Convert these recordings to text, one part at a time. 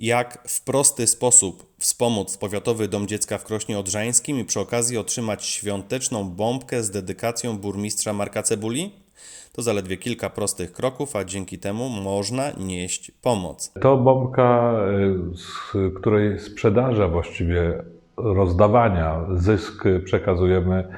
Jak w prosty sposób wspomóc Powiatowy Dom Dziecka w Krośnie Odrzańskim i przy okazji otrzymać świąteczną bombkę z dedykacją burmistrza Marka Cebuli? To zaledwie kilka prostych kroków, a dzięki temu można nieść pomoc. To bombka, y, z której sprzedaży, właściwie rozdawania, zysk przekazujemy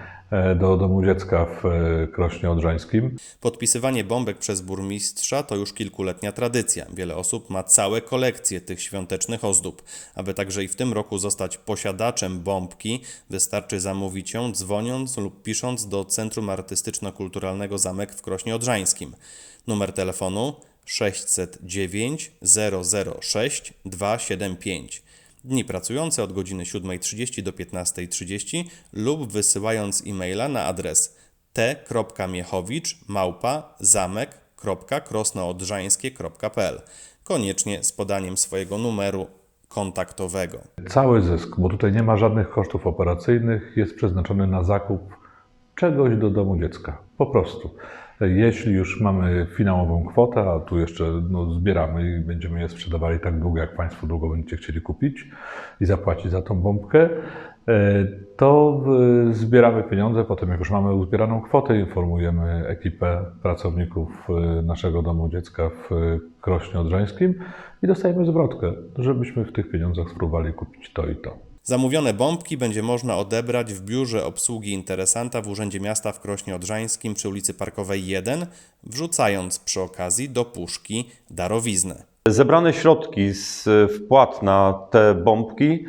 do Domu Dziecka w e, Krośnie Odrzańskim. Podpisywanie bombek przez burmistrza to już kilkuletnia tradycja. Wiele osób ma całe kolekcje tych świątecznych ozdób. Aby także i w tym roku zostać posiadaczem bombki, wystarczy zamówić ją dzwoniąc lub pisząc do Centrum Artystyczno-Kulturalnego Zamek w Krośnie Odrzańskim. Numer telefonu 609 006 275. Dni pracujące od godziny 7.30 do 15.30 lub wysyłając e-maila na adres t.miechowicz małpa koniecznie z podaniem swojego numeru kontaktowego. Cały zysk, bo tutaj nie ma żadnych kosztów operacyjnych, jest przeznaczony na zakup czegoś do Domu Dziecka. Po prostu. Jeśli już mamy finałową kwotę, a tu jeszcze no, zbieramy i będziemy je sprzedawali tak długo, jak Państwo długo będziecie chcieli kupić i zapłacić za tą bombkę, e, to zbieramy pieniądze. Potem, jak już mamy uzbieraną kwotę, informujemy ekipę pracowników e, naszego Domu Dziecka w e, Krośnie Odrzańskim i dostajemy zwrotkę, żebyśmy w tych pieniądzach spróbowali kupić to i to. Zamówione bombki będzie można odebrać w biurze obsługi interesanta w Urzędzie Miasta w Krośnie Odrzańskim przy ulicy Parkowej 1, wrzucając przy okazji do puszki darowiznę. Zebrane środki z wpłat na te bombki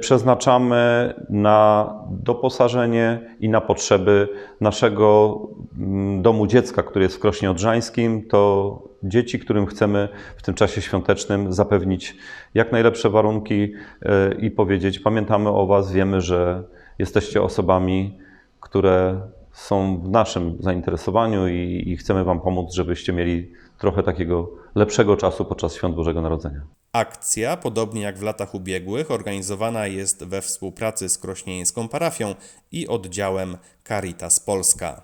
przeznaczamy na doposażenie i na potrzeby naszego mm, domu dziecka, który jest w Krośnie Odrzańskim. To dzieci, którym chcemy w tym czasie świątecznym zapewnić jak najlepsze warunki e, i powiedzieć: Pamiętamy o Was, wiemy, że jesteście osobami, które są w naszym zainteresowaniu i, i chcemy Wam pomóc, żebyście mieli trochę takiego lepszego czasu podczas świąt Bożego Narodzenia. Akcja, podobnie jak w latach ubiegłych, organizowana jest we współpracy z krośnieńską parafią i oddziałem Caritas Polska.